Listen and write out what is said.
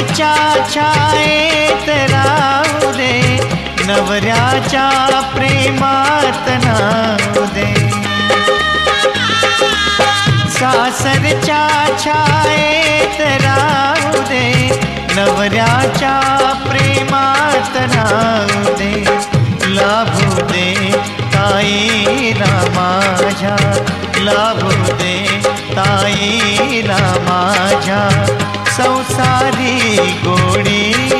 नवऱ्याच्या छायेत राहू दे. नवऱ्याच्या प्रेमात नाव दे. सासरच्या छायेत राहू दे. नवऱ्याच्या प्रेमात नाव दे. लाभू दे ताई रामाझ्या लाभू दे येईल माझ्या संसारी गोडी